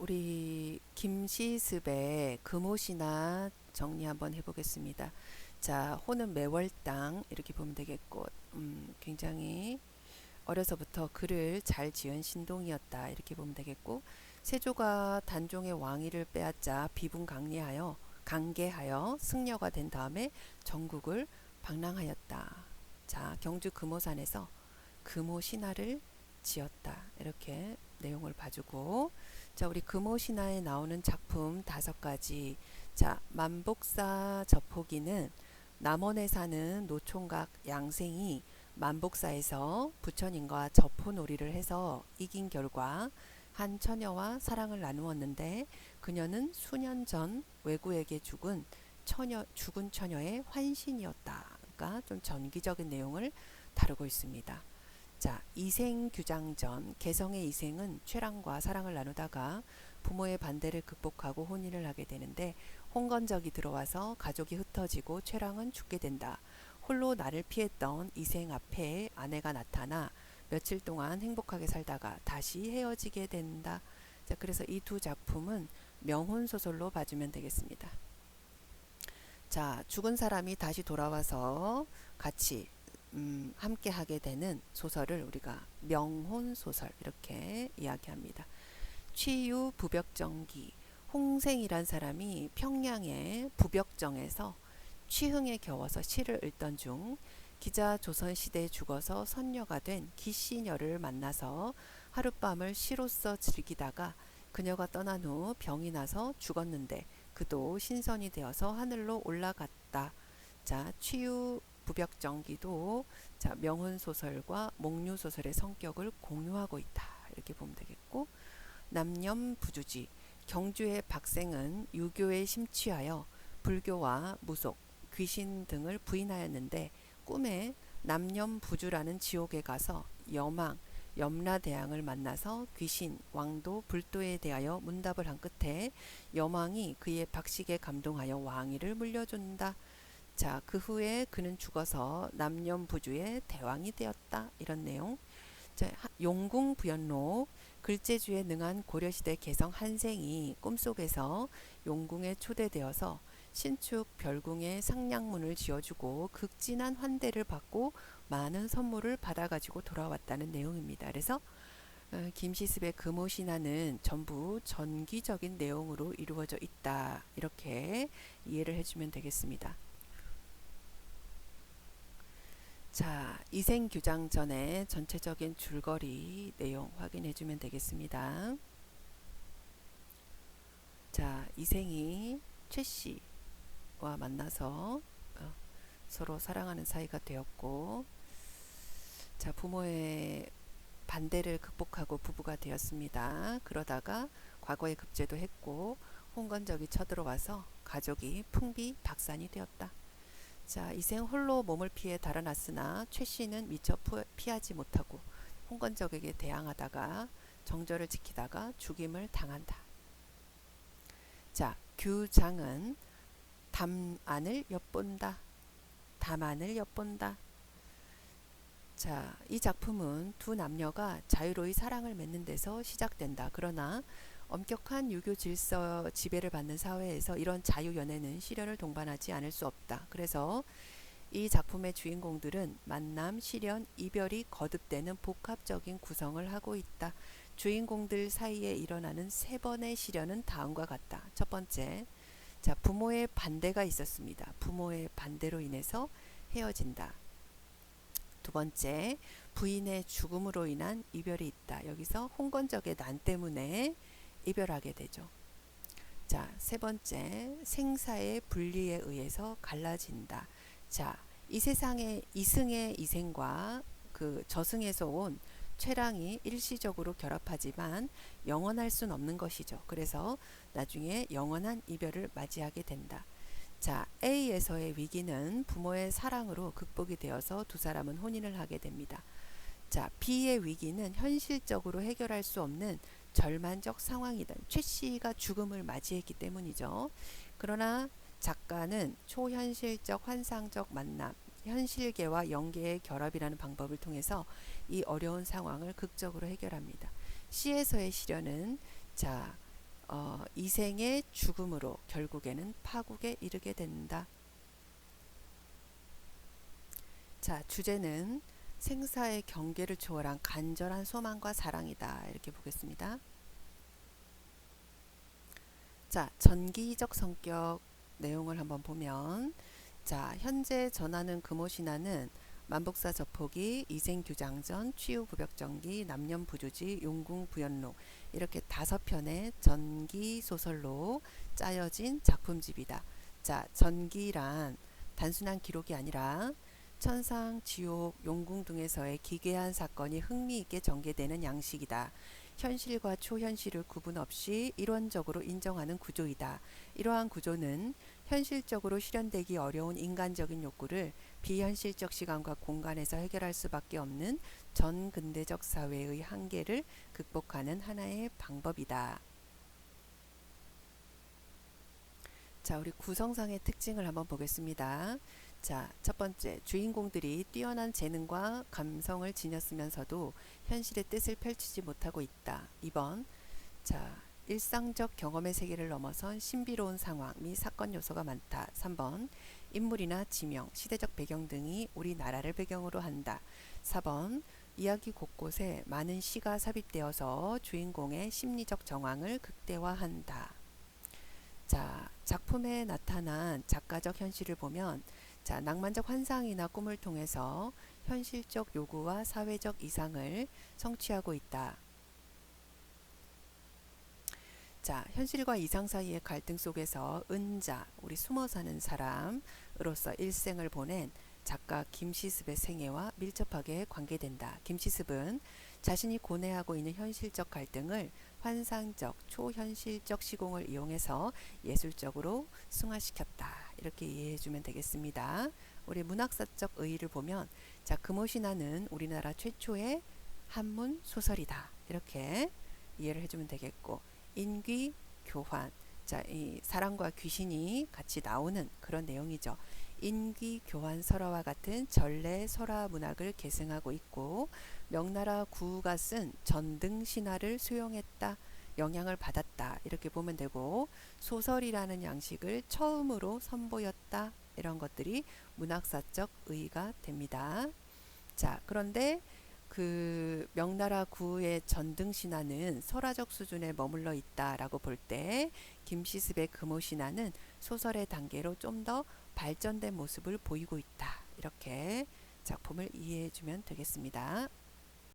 우리 김시습의 금옷이나 정리 한번 해보겠습니다. 자, 호는 매월당 이렇게 보면 되겠고, 음, 굉장히 어려서부터 글을 잘 지은 신동이었다 이렇게 보면 되겠고, 세조가 단종의 왕위를 빼앗자 비분 강리하여 강계하여 승려가 된 다음에 전국을 방랑하였다. 자, 경주 금오산에서 금오 신화를 지었다. 이렇게 내용을 봐주고 자 우리 금오 신화에 나오는 작품 다섯 가지 자 만복사 접호기는 남원에 사는 노총각 양생이 만복사에서 부처님과 접호놀이를 해서 이긴 결과 한 처녀와 사랑을 나누었는데 그녀는 수년 전 외구에게 죽은 처녀 죽은 처녀의 환신이었다. 그러니까 좀 전기적인 내용을 다루고 있습니다. 자, 이생 규장전 개성의 이생은 최랑과 사랑을 나누다가 부모의 반대를 극복하고 혼인을 하게 되는데 홍건적이 들어와서 가족이 흩어지고 최랑은 죽게 된다. 홀로 나를 피했던 이생 앞에 아내가 나타나 며칠 동안 행복하게 살다가 다시 헤어지게 된다. 자, 그래서 이 두 작품은 명혼 소설로 봐주면 되겠습니다. 자, 죽은 사람이 다시 돌아와서 같이 음, 함께 하게 되는 소설을 우리가 명혼 소설 이렇게 이야기합니다. 취유 부벽정기 홍생이란 사람이 평양의 부벽정에서 취흥에 겨워서 시를 읽던 중 기자 조선시대에 죽어서 선녀가 된 기시녀를 만나서 하룻밤을 시로써 즐기다가 그녀가 떠난 후 병이 나서 죽었는데 그도 신선이 되어서 하늘로 올라갔다. 자, 취유 부벽정기도 자, 명훈 소설과 목류 소설의 성격을 공유하고 있다. 이렇게 보면 되겠고 남념 부주지 경주의 박생은 유교에 심취하여 불교와 무속, 귀신 등을 부인하였는데 꿈에 남념 부주라는 지옥에 가서 여망, 염라대왕을 만나서 귀신, 왕도, 불도에 대하여 문답을 한 끝에 여망이 그의 박식에 감동하여 왕위를 물려준다. 자, 그 후에 그는 죽어서 남념부주의 대왕이 되었다. 이런 내용. 자, 용궁 부연록 글재주에 능한 고려시대 개성 한생이 꿈속에서 용궁에 초대되어서 신축 별궁에 상량문을 지어주고 극진한 환대를 받고 많은 선물을 받아가지고 돌아왔다는 내용입니다. 그래서 어, 김시습의 금오신화는 전부 전기적인 내용으로 이루어져 있다. 이렇게 이해를 해주면 되겠습니다. 자, 이생 규장 전에 전체적인 줄거리 내용 확인해 주면 되겠습니다. 자, 이생이 최 씨와 만나서 어, 서로 사랑하는 사이가 되었고, 자, 부모의 반대를 극복하고 부부가 되었습니다. 그러다가 과거에 급제도 했고, 홍건적이 쳐들어와서 가족이 풍비 박산이 되었다. 자, 이생 홀로 몸을 피해 달아났으나 최 씨는 미처 피하지 못하고 홍건적에게 대항하다가 정절을 지키다가 죽임을 당한다. 자, 규장은 담안을 엿본다. 담안을 엿본다. 자, 이 작품은 두 남녀가 자유로이 사랑을 맺는 데서 시작된다. 그러나 엄격한 유교 질서 지배를 받는 사회에서 이런 자유 연애는 시련을 동반하지 않을 수 없다. 그래서 이 작품의 주인공들은 만남, 실현, 이별이 거듭되는 복합적인 구성을 하고 있다. 주인공들 사이에 일어나는 세 번의 시련은 다음과 같다. 첫 번째, 자 부모의 반대가 있었습니다. 부모의 반대로 인해서 헤어진다. 두 번째, 부인의 죽음으로 인한 이별이 있다. 여기서 홍건적의 난 때문에 이별하게 되죠. 자, 세 번째, 생사의 분리에 의해서 갈라진다. 자, 이 세상의 이승의 이생과 그 저승에서 온 최랑이 일시적으로 결합하지만 영원할 순 없는 것이죠. 그래서 나중에 영원한 이별을 맞이하게 된다. 자, A에서의 위기는 부모의 사랑으로 극복이 되어서 두 사람은 혼인을 하게 됩니다. 자, B의 위기는 현실적으로 해결할 수 없는 절만적 상황이던 최 씨가 죽음을 맞이했기 때문이죠. 그러나 작가는 초현실적 환상적 만남, 현실계와 영계의 결합이라는 방법을 통해서 이 어려운 상황을 극적으로 해결합니다. 시에서의 시련은 자 어, 이생의 죽음으로 결국에는 파국에 이르게 된다. 자, 주제는 생사의 경계를 초월한 간절한 소망과 사랑이다. 이렇게 보겠습니다. 자, 전기적 성격 내용을 한번 보면 자, 현재 전하는 금오신화는 만복사 저포기, 이생규장전, 취우구벽전기, 남념부주지, 용궁부연록 이렇게 다섯 편의 전기 소설로 짜여진 작품집이다. 자, 전기란 단순한 기록이 아니라 천상, 지옥, 용궁 등에서의 기괴한 사건이 흥미있게 전개되는 양식이다. 현실과 초현실을 구분 없이 이론적으로 인정하는 구조이다. 이러한 구조는 현실적으로 실현되기 어려운 인간적인 욕구를 비현실적 시간과 공간에서 해결할 수밖에 없는 전근대적 사회의 한계를 극복하는 하나의 방법이다. 자, 우리 구성상의 특징을 한번 보겠습니다. 자, 첫 번째, 주인공들이 뛰어난 재능과 감성을 지녔으면서도 현실의 뜻을 펼치지 못하고 있다. 2번, 자, 일상적 경험의 세계를 넘어선 신비로운 상황 및 사건 요소가 많다. 3번, 인물이나 지명, 시대적 배경 등이 우리나라를 배경으로 한다. 4번, 이야기 곳곳에 많은 시가 삽입되어서 주인공의 심리적 정황을 극대화한다. 자, 작품에 나타난 작가적 현실을 보면 자, 낭만적 환상이나 꿈을 통해서 현실적 요구와 사회적 이상을 성취하고 있다. 자, 현실과 이상 사이의 갈등 속에서 은자, 우리 숨어 사는 사람으로서 일생을 보낸 작가 김시습의 생애와 밀접하게 관계된다. 김시습은 자신이 고뇌하고 있는 현실적 갈등을 환상적, 초현실적 시공을 이용해서 예술적으로 승화시켰다. 이렇게 이해해 주면 되겠습니다. 우리 문학사적 의의를 보면 자 금오신화는 우리나라 최초의 한문 소설이다. 이렇게 이해를 해주면 되겠고 인귀 교환 자이 사랑과 귀신이 같이 나오는 그런 내용이죠. 인귀 교환 설화와 같은 전래 설화 문학을 계승하고 있고 명나라 구가 쓴 전등 신화를 수용했다. 영향을 받았다. 이렇게 보면 되고 소설이라는 양식을 처음으로 선보였다. 이런 것들이 문학사적 의의가 됩니다. 자, 그런데 그 명나라 구의 전등 신화는 설화적 수준에 머물러 있다라고 볼 때 김시습의 금오 신화는 소설의 단계로 좀 더 발전된 모습을 보이고 있다. 이렇게 작품을 이해해 주면 되겠습니다.